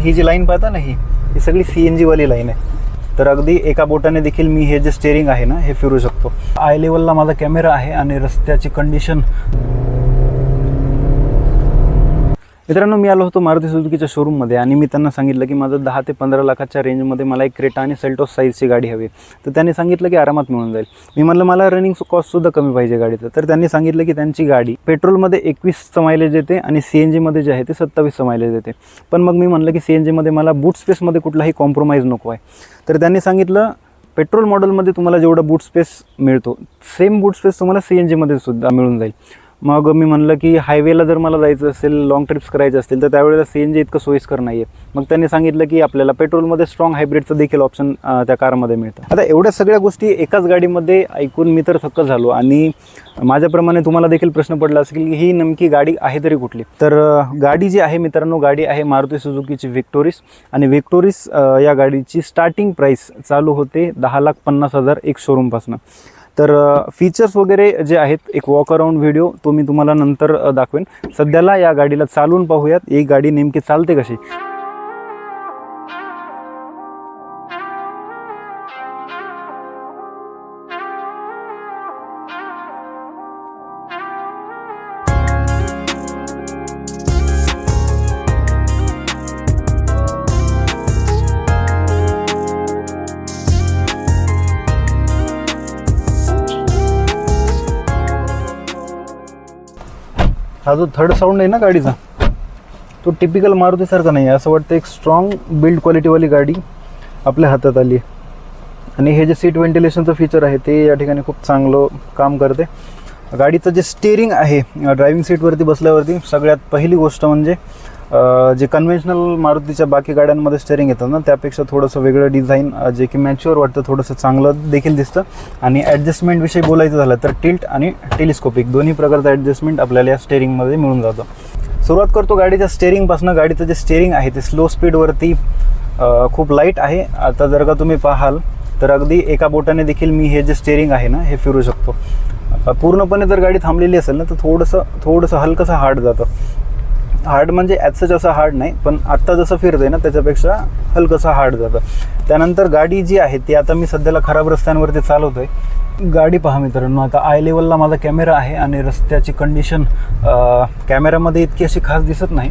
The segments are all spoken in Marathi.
ही जी लाईन पाहता ना ही ही सगळी सी एन जीवाली लाईन आहे. तर अगदी एका बोटाने देखील मी हे जे स्टेअरिंग आहे ना हे फिरू शकतो. आय लेवलला माझा कॅमेरा आहे आणि रस्त्याची कंडिशन मित्रांनो मी आलो होतो मारुती सुजुकीच्या शोरूममध्ये आणि मी त्यांना सांगितलं की माझं दहा ते पंधरा लाखाच्या रेंजमध्ये मला एक क्रेटा आणि सेल्टोस साईजची गाडी हवी तर त्यांनी सांगितलं की आरामात मिळून जाईल. मी म्हणलं मला रनिंग कॉस्टसुद्धा कमी पाहिजे गाडीचं. तर त्यांनी सांगितलं की त्यांची गाडी पेट्रोलमध्ये एकवीसचं मायलेज देते आणि सी एन जीमध्ये जे आहे ते सत्तावीसचं मायलेज देते पण मग मी म्हणलं की सी एन जीमध्ये मला बूट स्पेसमध्ये कुठलाही कॉम्प्रोमाइज नको आहे. तर त्यांनी सांगितलं पेट्रोल मॉडेलमध्ये तुम्हाला जेवढा बूट स्पेस मिळतो सेम बूट स्पेस तुम्हाला सी एन जीमध्ये सुद्धा मिळून जाईल. मग मी म्हणलं की हायवेला जर मला जायचं असेल लॉंग ट्रिप्स करायचे असतील तर त्यावेळेला सी एन जी इतकं सोयीस्कर नाही आहे मग त्यांनी सांगितलं की आपल्याला पेट्रोलमध्ये स्ट्रॉंग हायब्रिडचं देखील ऑप्शन त्या कारमध्ये मिळतं. आता एवढ्या सगळ्या गोष्टी एकाच गाडीमध्ये ऐकून मी तर थक्क झालो आणि माझ्याप्रमाणे तुम्हाला देखील प्रश्न पडला असेल की ही नेमकी गाडी आहे तरी कुठली? तर गाडी जी आहे मित्रांनो गाडी आहे मारुती सुझुकीची विक्टोरिस आणि विक्टोरिस या गाडीची स्टार्टिंग प्राईस चालू होते दहा लाख पन्नास हजार एक शोरूमपासून तर फीचर्स वगैरे जे आहेत एक वॉक अराऊंड व्हिडिओ तो मी तुम्हाला नंतर दाखवेन. सध्याला या गाडीला चालवून पाहूयात. ही गाडी नेमकी चालते कशी? हा जो थर्ड साऊंड आहे ना गाडीचा तो टिपिकल मारुतीसारखा नाही आहे. असं वाटतं एक स्ट्रॉंग बिल्ड क्वालिटीवाली गाडी आपल्या हातात आली आहे. आणि हे जे सीट व्हेंटिलेशनचं फीचर आहे ते या ठिकाणी खूप चांगलं काम करते. गाडीचं जे स्टेअरिंग आहे ड्रायव्हिंग सीटवरती बसल्यावरती सगळ्यात पहिली गोष्ट म्हणजे जे कन्व्हेन्शनल मारुतीच्या बाकी गाड्यांमध्ये स्टेअरिंग येतं ना त्यापेक्षा थोडंसं वेगळं डिझाईन जे की मॅच्युअर वाटतं थोडंसं चांगलं देखील दिसतं. आणि ॲडजस्टमेंटविषयी बोलायचं झालं तर टिल्ट आणि टेलिस्कोपिक दोन्ही प्रकारचं ॲडजस्टमेंट आपल्याला या स्टेअरिंगमध्ये मिळून जातं. सुरुवात करतो गाडीच्या स्टेअरिंगपासून गाडीचं जे स्टेअरिंग आहे ते स्लो स्पीडवरती खूप लाइट आहे. आता जर का तुम्ही पाहाल तर अगदी एका बोटाने देखील मी हे जे स्टेअरिंग आहे ना हे फिरू शकतो. पूर्णपणे जर गाडी थांबलेली असेल ना तर थोडंसं थोडंसं हलकंसं हार्ड जातं. हार्ड म्हणजे ॲज असं हार्ड नाही पण आत्ता जसं फिरतंय ना त्याच्यापेक्षा हलकंसं हार्ड जातं. त्यानंतर गाडी जी आहे ती आता मी सध्याला खराब रस्त्यांवरती चालवतोय. गाडी पहा मित्रांनो आता आय लेवलला माझा कॅमेरा आहे आणि रस्त्याची कंडिशन कॅमेऱ्यामध्ये इतकी अशी खास दिसत नाही.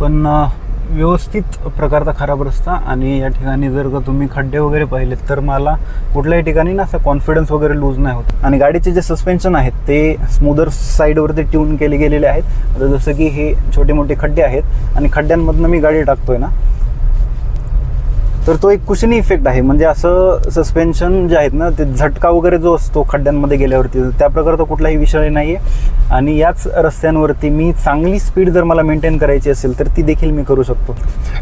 पण व्यवस्थित प्रकारचा खराब रस्ता आणि या ठिकाणी जर का तुम्ही खड्डे वगैरे पाहिलेत तर मला कुठल्याही ठिकाणी ना असं कॉन्फिडन्स वगैरे लूज नाही होत. आणि गाडीचे जे सस्पेन्शन आहेत ते स्मूदर साईडवरती ट्यून केले गेलेले आहेत. आता जसं की हे छोटे मोठे खड्डे आहेत आणि खड्ड्यांमधनं मी गाडी टाकतोय ना तर तो एक कुशनी इफेक्ट आहे. म्हणजे असं सस्पेन्शन जे आहेत ना ते झटका वगैरे जो असतो खड्ड्यांमध्ये गेल्यावरती त्या प्रकारचा कुठलाही विषय नाही आहे आणि याच रस्त्यांवरती मी चांगली स्पीड जर मला मेंटेन करायची असेल तर ती देखील मी करू शकतो.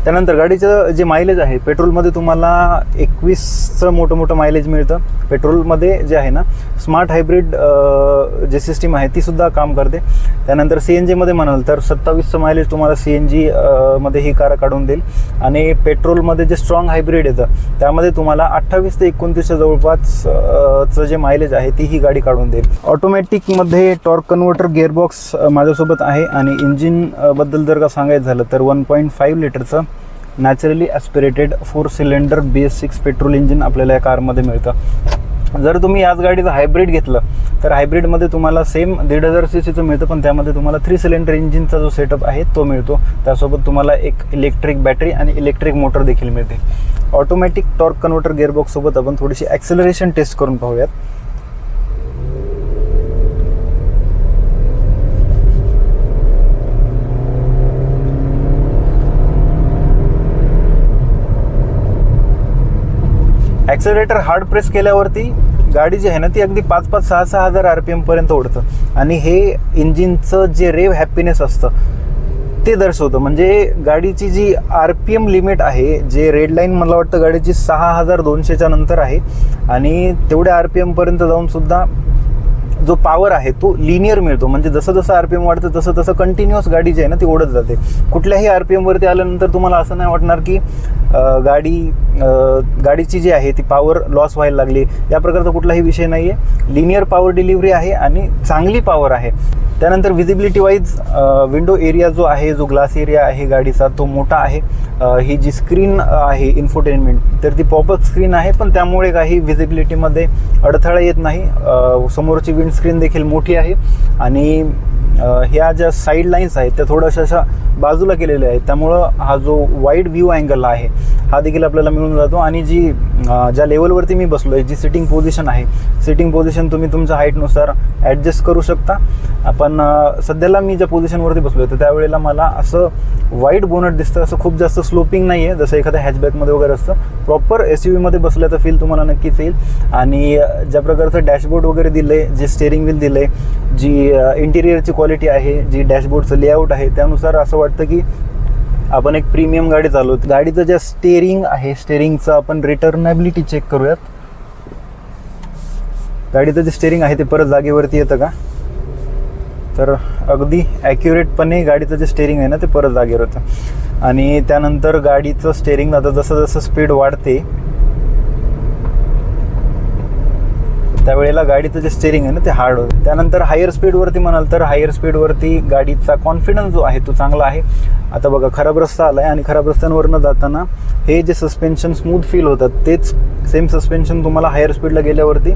त्यानंतर गाडीचं जे मायलेज आहे पेट्रोलमध्ये तुम्हाला एकवीसचं मोठं मोठं मायलेज मिळतं. पेट्रोलमध्ये जे आहे ना स्मार्ट हायब्रिड जे सिस्टीम आहे ती सुद्धा काम करते. त्यानंतर सी एन जीमध्ये म्हणाल तर सत्तावीसचं मायलेज तुम्हाला सी एन जी मध्ये ही कार काढून देईल. आणि पेट्रोलमध्ये जे स्ट्रॉंग हायब्रिड येतं. त्यामध्ये तुम्हाला अठ्ठावीस ते एकोणतीसच्या जवळपास चं जे मायलेज आहे ती ही गाडी काढून देईल. ऑटोमॅटिकमध्ये टॉर्क कन्व्हर्टर गेअरबॉक्स माझ्यासोबत आहे आणि इंजिनबद्दल जर का सांगायचं झालं तर वन पॉईंट फाईव्ह लिटरचं naturally aspirated four cylinder B S six petrol engine आपल्याला या कारमध्ये मिळतं. जर तुम्ही याच गाडीचं हायब्रिड घेतलं तर हायब्रिडमध्ये तुम्हाला सेम दीड हजार सी सीचं मिळतं पण त्यामध्ये तुम्हाला थ्री सिलेंडर इंजिनचा जो सेटअप आहे तो मिळतो. त्यासोबत तुम्हाला एक इलेक्ट्रिक बॅटरी आणि इलेक्ट्रिक मोटर देखील मिळते. ऑटोमॅटिक टॉर्क कन्व्हर्टर गेअरबॉक्ससोबत आपण थोडीशी ॲक्सेलरेशन टेस्ट करून पाहूयात. ॲक्सेलरेटर हार्ड प्रेस केल्यावरती गाडी जी आहे ना ती अगदी पाच पाच सहा सहा हजार आर पी एमपर्यंत ओढतं. आणि हे इंजिनचं जे रेव हॅपीनेस असतं ते दर्शवतं. म्हणजे गाडीची जी आर पी एम लिमिट आहे जे रेड लाईन मला वाटतं गाडीची सहा हजार दोनशेच्या नंतर आहे. आणि तेवढ्या आर पी एमपर्यंत जाऊनसुद्धा जो पॉवर आहे तो लिनियर मिळतो. म्हणजे जसं जसं आर पी एम वाढतं तसं तसं कंटिन्युअस गाडी जी आहे ना ती ओढत जाते. कुठल्याही आर पी एमवरती आल्यानंतर तुम्हाला असं नाही वाटणार की गाडी गाडीची जी आहे ती पॉवर लॉस व्हायला लागली. या प्रकारचा कुठलाही विषय नाही आहे लिनियर पॉवर डिलिव्हरी आहे आणि चांगली पॉवर आहे. त्यानंतर विजिबिलिटी वाईज विंडो एरिया जो आहे जो ग्लास एरिया आहे गाडीचा तो मोठा आहे. ही जी स्क्रीन आहे इन्फोटेनमेंट तर ती पॉपअप स्क्रीन आहे पण त्यामुळे काही विजिबिलिटीमध्ये अडथळा येत नाही. समोरची विंड विंडस्क्रीन देखील मोठी आहे आणि ह्या ज्या साईड लाईन्स आहेत त्या थोड्याशा अशा बाजूला केलेल्या आहेत. त्यामुळं हा जो वाईड व्ह्यू अँगल आहे हा देखील आपल्याला मिळून जातो. आणि जी ज्या लेवलवरती मी बसलो आहे जी सिटिंग पोझिशन आहे सिटिंग पोझिशन तुम्ही तुमच्या हाईटनुसार ॲडजस्ट करू शकता. आपण सध्याला मी ज्या पोझिशनवरती बसलो आहे तर त्यावेळेला मला असं वाईट बोनट दिसतं. असं खूप जास्त स्लोपिंग नाही आहे जसं एखाद्या हॅचबॅकमध्ये वगैरे असतं. प्रॉपर एस यू व्हीमध्ये बसल्याचं फील तुम्हाला नक्कीच येईल. आणि ज्या प्रकारचं डॅशबोर्ड वगैरे दिलं आहे जे स्टेअरिंग व्हील दिलं आहे जी इंटिरियरची क्वालिटी आहे जी डॅशबोर्डचं लेआउट आहे त्यानुसार असं वाटतं की आपण एक प्रीमियम गाडी चालवतो गाडीचं जे स्टेअरिंग आहे स्टेअरिंगचं आपण रिटर्नॅबिलिटी चेक करूयात. गाडीचं जे स्टेअरिंग आहे ते परत जागेवरती येतं का? तर अगदी ॲक्युरेटपणे गाडीचं जे स्टेअरिंग आहे ना ते परत जागेवर होतं आणि त्यानंतर गाडीचं स्टेअरिंग आता जसं जसं स्पीड वाढते त्यावेळेला गाडीचं जे स्टेअरिंग आहे ना ते हार्ड होतं. त्यानंतर हायर स्पीडवरती म्हणाल तर हायर स्पीडवरती गाडीचा कॉन्फिडन्स जो आहे तो चांगला आहे. आता बघा खराब रस्ता आला आहे आणि खराब रस्त्यांवरनं जाताना हे जे सस्पेन्शन स्मूथ फील होतात तेच सेम सस्पेन्शन तुम्हाला हायर स्पीडला गेल्यावरती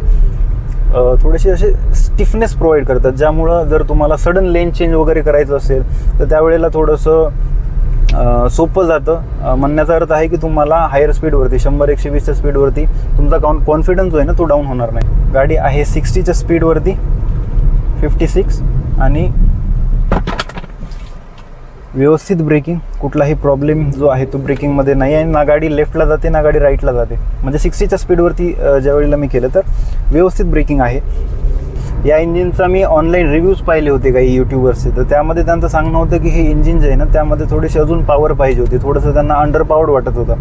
थोडेसे असे स्टिफनेस प्रोव्हाइड करतात. ज्यामुळं जर तुम्हाला सडन लेन चेंज वगैरे करायचं असेल तर त्यावेळेला थोडंसं सोपं जातं. म्हणण्याचा अर्थ आहे की तुम्हाला हायर स्पीडवरती शंभर एकशे वीसच्या स्पीडवरती तुमचा कॉन कॉन्फिडन्स जो आहे ना तो डाऊन होणार नाही. गाडी आहे सिक्स्टीच्या स्पीडवरती फिफ्टी सिक्स आणि व्यवस्थित ब्रेकिंग कुठलाही प्रॉब्लेम जो आहे तो ब्रेकिंगमध्ये नाही आहे ना गाडी लेफ्टला जाते ना गाडी राईटला जाते. म्हणजे सिक्स्टीच्या स्पीडवरती ज्या वेळेला मी केलं तर व्यवस्थित ब्रेकिंग आहे. या इंजिनचा मी ऑनलाईन रिव्ह्यूज पाहिले होते काही यूट्यूबर्सचे तर त्यामध्ये त्यांचं सांगणं होतं की हे इंजिन जे आहे ना त्यामध्ये थोडीशी अजून पॉवर पाहिजे होती. थोडंसं त्यांना अंडर पॉवर्ड वाटत होतं.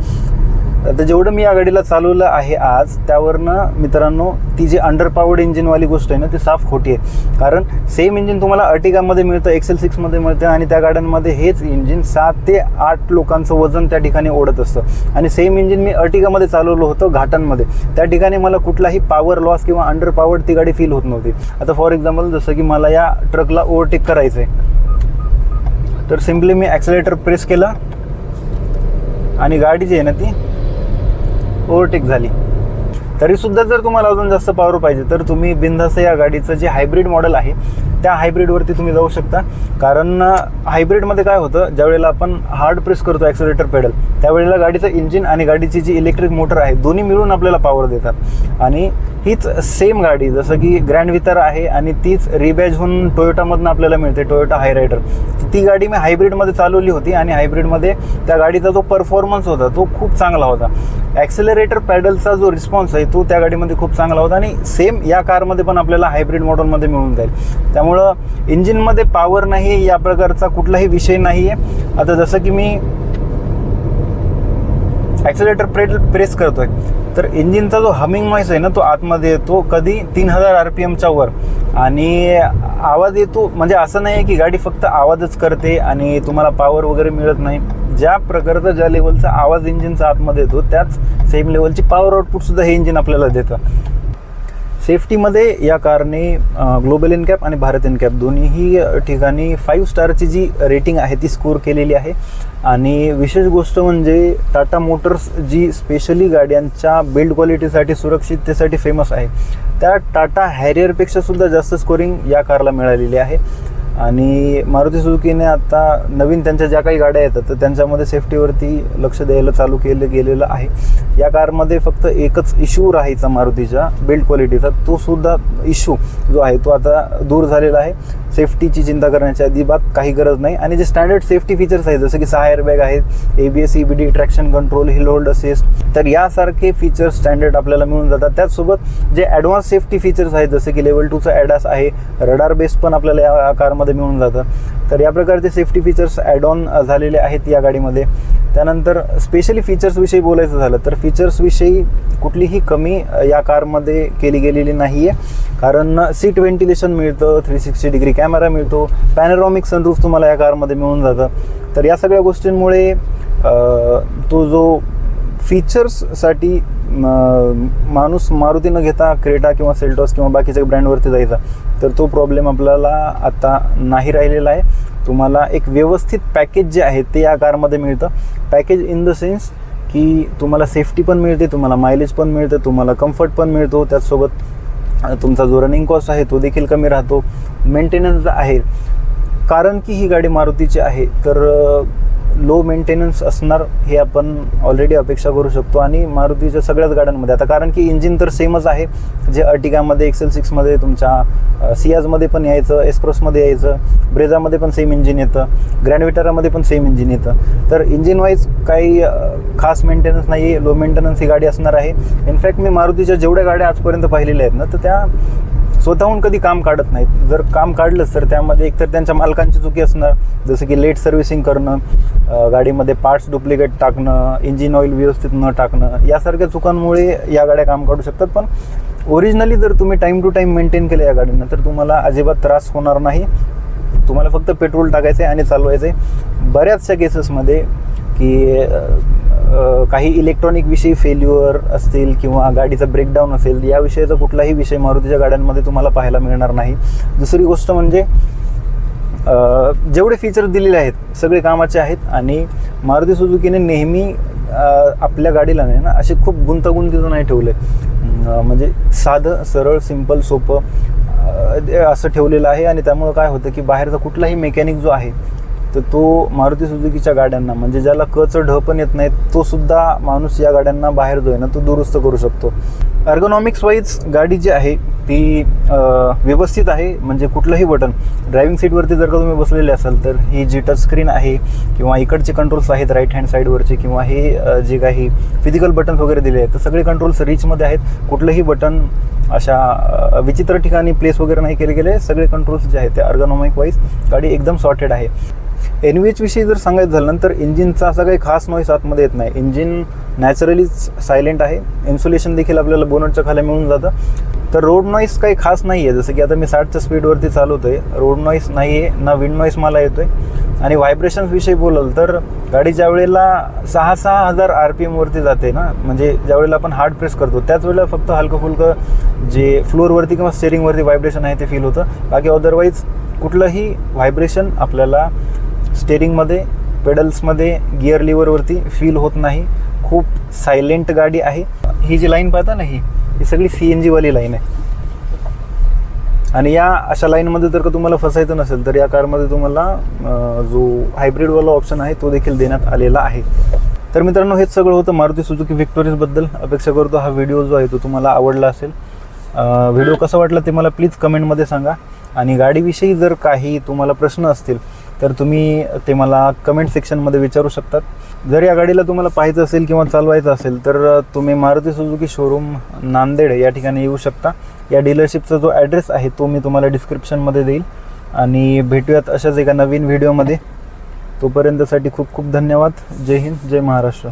तर जेवढं मी या गाडीला चालवलं आहे आज त्यावरनं मित्रांनो ती जी अंडर पॉवर्ड इंजिनवाली गोष्ट आहे ना ती साफ खोटी आहे. कारण सेम इंजिन तुम्हाला अर्टिगामध्ये मिळतं एक्सेल सिक्समध्ये मिळतं आणि त्या गाड्यांमध्ये हेच इंजिन सात ते आठ लोकांचं वजन त्या ठिकाणी ओढत असतं. आणि सेम इंजिन मी अर्टिगामध्ये चालवलं होतं घाटांमध्ये. त्या ठिकाणी मला कुठलाही पॉवर लॉस किंवा अंडर पॉवर्ड ती गाडी फील होत नव्हती. आता फॉर एक्झाम्पल जसं की मला या ट्रकला ओव्हरटेक करायचं आहे तर सिम्पली मी ॲक्सिलेटर प्रेस केलं. आणि गाडी जी आहे ना ती ओव्हरटेक झाली. तरीसुद्धा जर तुम्हाला अजून जास्त पॉवर पाहिजे तर तुम्ही बिंदास या गाडीचं जे हायब्रिड मॉडेल आहे त्या हायब्रिडवरती तुम्ही जाऊ शकता. कारण हायब्रिडमध्ये काय होतं ज्यावेळेला आपण हार्ड प्रेस करतो ॲक्सिलेटर पेडल त्यावेळेला गाडीचं इंजिन आणि गाडीची जी इलेक्ट्रिक मोटर आहे दोन्ही मिळून आपल्याला पॉवर देतात. आणि हीच सेम गाडी जसं की ग्रँड वितार आहे आणि तीच रिबॅज होऊन टोयोटामधनं आपल्याला मिळते टोयोटा हाय रायडर ती गाडी मी हायब्रिडमध्ये चालवली होती आणि हायब्रिडमध्ये त्या गाडीचा जो परफॉर्मन्स होता तो खूप चांगला होता. ॲक्सेलरेटर पॅडलचा जो रिस्पॉन्स आहे तो त्या गाडीमध्ये खूप चांगला होता आणि सेम या कारमध्ये पण आपल्याला हायब्रिड मॉडलमध्ये मिळून जाईल. त्यामुळं इंजिनमध्ये पॉवर नाही या प्रकारचा कुठलाही विषय नाही आहे आता जसं की मी ॲक्सिलेटर प्रेड प्रेस करतोय तर इंजिनचा जो हमिंग नॉईस आहे ना तो आतमध्ये येतो कधी तीन हजार आर पी एमच्या वर. आणि आवाज येतो म्हणजे असं नाही आहे की गाडी फक्त आवाजच करते आणि तुम्हाला पॉवर वगैरे मिळत नाही. ज्या प्रकारचा ज्या लेवलचा आवाज इंजिनचा आतमध्ये येतो त्याच सेम लेवलची पॉवर आउटपुटसुद्धा हे इंजिन आपल्याला देतं. सेफ्टीमध्ये या कारने ग्लोबल इनकॅप आणि भारत इनकॅप दोन्हीही ठिकाणी फाईव्ह स्टारची जी रेटिंग आहे ती स्कोर केलेली आहे. आणि विशेष गोष्ट म्हणजे टाटा मोटर्स जी स्पेशली गाड्यांच्या बिल्ड क्वालिटीसाठी सुरक्षिततेसाठी फेमस आहे. त्या टाटा हॅरियरपेक्षा सुद्धा जास्त स्कोरिंग या कारला मिळालेली आहे. आणि मारुती सुझुकीने आता नवीन त्यांच्या ज्या काही गाड्या येतात तर त्यांच्यामध्ये सेफ्टीवरती लक्ष द्यायला चालू केलं गेलेलं आहे. या कारमध्ये फक्त एकच इश्यू राहायचा मारुतीच्या बिल्ड क्वालिटीचा तो सुद्धा इश्यू जो आहे तो आता दूर झालेला आहे. सेफ्टीची चिंता करण्याची अजिबात काही गरज नाही. आणि जे स्टँडर्ड सेफ्टी फीचर्स आहेत जसं की सहा एअरबॅग आहेत A B S E B D traction control hill hold assist तर यासारखे फीचर्स स्टँडर्ड आपल्याला मिळून जातात. त्याचसोबत जे ॲडव्हान्स सेफ्टी फीचर्स आहेत जसे की लेवल टूचा ॲडास आहे रडार बेस पण आपल्याला या कारमध्ये मिळून जातं. तर या प्रकारचे सेफ्टी फीचर्स ॲड ऑन झालेले आहेत या गाडीमध्ये. त्यानंतर स्पेशली फीचर्सविषयी बोलायचं झालं तर फीचर्सविषयी कुठलीही कमी या कारमध्ये केली गेलेली नाही आहे कारण सीट व्हेंटिलेशन मिळतं थ्री सिक्स्टी डिग्री कॅमेरा मिळतो पॅनरॉमिक सनरूफ तुम्हाला या कारमध्ये मिळून जातं. तर या सगळ्या गोष्टींमुळे तो जो फीचर्ससाठी माणूस मारुती न घेता क्रेटा किंवा सेल्टॉस किंवा बाकीच्या ब्रँडवरती जायचा. तर तो प्रॉब्लेम आपल्याला आता नाही राहिलेला आहे. तुम्हाला एक व्यवस्थित पॅकेज जे आहे ते या कारमध्ये मिळतं. पॅकेज इन द सेन्स की तुम्हाला सेफ्टी पण मिळते तुम्हाला मायलेज पण मिळतं तुम्हाला कम्फर्ट पण मिळतो. त्याचसोबत तुमचा जो रनिंग कॉस्ट आहे तो देखील कमी राहतो. मेंटेनन्स आहे. कारण की ही गाडी मारुतीची आहे तर लो मेंटेनन्स असणार हे आपण ऑलरेडी अपेक्षा करू शकतो. आणि मारुतीच्या सगळ्याच गाड्यांमध्ये. आता कारण की इंजिन तर सेमच आहे. जे अर्टिगामध्ये एक्सेल सिक्समध्ये तुमच्या सियाजमध्ये पण यायचं एस्प्रोसमध्ये यायचं ब्रेझामध्ये पण सेम इंजिन येतं ग्रँडविटारामध्ये पण सेम इंजिन येतं. तर इंजिन वाईज काही खास मेंटेनन्स नाही आहे लो मेंटेनन्स ही गाडी असणार आहे. इनफॅक्ट मी मारुतीच्या जेवढ्या गाड्या आजपर्यंत पाहिलेल्या आहेत ना तर त्या स्वतःहून कधी काम काढत नाहीत. जर काम काढलंच तर त्यामध्ये एकतर त्यांच्या मालकांची चुकी असणार. जसं की लेट सर्व्हिसिंग करणं गाडीमध्ये पार्ट्स डुप्लिकेट टाकणं इंजिन ऑइल व्यवस्थित न टाकणं यासारख्या चुकांमुळे या गाड्या काम काढू शकतात. पण ओरिजिनली जर तुम्ही टाईम टू टाईम मेंटेन केलं या गाडीनं तर तुम्हाला अजिबात त्रास होणार नाही. तुम्हाला फक्त पेट्रोल टाकायचं आहे आणि चालवायचं आहे बऱ्याचशा केसेसमध्ये की काही इलेक्ट्रॉनिक विषयी फेल्युअर असतील किंवा गाडीचा ब्रेकडाऊन असेल याविषयीचा कुठलाही विषय मारुतीच्या गाड्यांमध्ये तुम्हाला पाहायला मिळणार नाही. दुसरी गोष्ट म्हणजे जेवढे फीचर दिलेले आहेत सगळे कामाचे आहेत आणि मारुती सुजुकीने नेहमी आपल्या गाडीला नाही ना असे खूप गुंतागुंतीचं नाही ठेवलं. आहे म्हणजे साधं सरळ सिंपल सोपं असं ठेवलेलं आहे आणि त्यामुळं काय होतं की बाहेरचा कुठलाही मेकॅनिक जो आहे तर तो मारुती सुजुकीच्या गाड्यांना म्हणजे ज्याला कच ढ पण येत नाही तो सुद्धा माणूस या गाड्यांना बाहेर जो आहे ना तो दुरुस्त करू शकतो. अर्गोनॉमिक्स वाईज गाडी जी आहे ती व्यवस्थित आहे म्हणजे कुठलंही बटन. ड्रायव्हिंग सीटवरती जर का तुम्ही बसलेले असाल तर ही जी टच स्क्रीन आहे किंवा इकडचे कंट्रोल्स आहेत राईट हँड साईडवरचे किंवा हे जे काही फिजिकल बटन्स वगैरे दिले आहेत तर सगळे कंट्रोल्स रीचमध्ये आहेत. कुठलंही बटन अशा विचित्र ठिकाणी प्लेस वगैरे नाही केले गेले. सगळे कंट्रोल्स जे आहेत ते अर्गोनॉमिक वाईज गाडी एकदम सॉर्टेड आहे. एन व्ही विषयी जर सांगायचं झालं ना तर इंजिनचा असा काही खास नॉईस आतमध्ये येत नाही. इंजिन नॅचरलीच सायलेंट आहे. इन्सुलेशन देखील आपल्याला बोनटच्या खाली मिळून जातं. तर रोड नॉईस काही खास नाही आहे जसं की आता मी साठच्या स्पीडवरती चालवतो आहे रोड नॉईस नाही आहे ना विंड नॉईस मला येतो आहे आणि व्हायब्रेशन्सविषयी बोलल बोलाल तर गाडी ज्या वेळेला सहा सहा हजार आर पी एमवरती जाते ना म्हणजे ज्या वेळेला आपण हार्ड प्रेस करतो त्याच वेळेला फक्त हलकं फुलकं जे फ्लोअरवरती किंवा स्टेरिंगवरती व्हायब्रेशन आहे ते फील होतं. बाकी अदरवाईज कुठलंही व्हायब्रेशन आपल्याला स्टेरिंगमध्ये पेडल्समध्ये गिअर लिव्हरवरती फील होत नाही. खूप सायलेंट गाडी आहे. ही जी लाईन पाहता ना ही ही सगळी सी एन जीवाली लाईन आहे. आणि या अशा लाईनमध्ये जर का तुम्हाला फसायचं नसेल तर या कारमध्ये तुम्हाला जो हायब्रिडवाला ऑप्शन आहे तो देखील देण्यात आलेला आहे. तर मित्रांनो हेच सगळं होतं मारुती सुजुकी विक्टोरियसबद्दल अपेक्षा करतो हा व्हिडिओ जो आहे तो तुम्हाला आवडला असेल. व्हिडिओ कसा वाटला ते मला प्लीज कमेंटमध्ये सांगा. आणि गाडीविषयी जर काही तुम्हाला प्रश्न असतील तर तुम्ही ते मला कमेंट सेक्शनमध्ये विचारू शकतात. जर या गाडीला तुम्हाला पाहायचं असेल किंवा चालवायचं असेल तर तुम्ही मारुती सुजुकी शोरूम नांदेड या ठिकाणी येऊ शकता. या डीलरशिपचा जो ॲड्रेस आहे तो मी तुम्हाला डिस्क्रिप्शनमध्ये देईल. आणि भेटूयात अशाच एका नवीन व्हिडिओमध्ये तोपर्यंतसाठी खूप खूप धन्यवाद. जय हिंद जय महाराष्ट्र.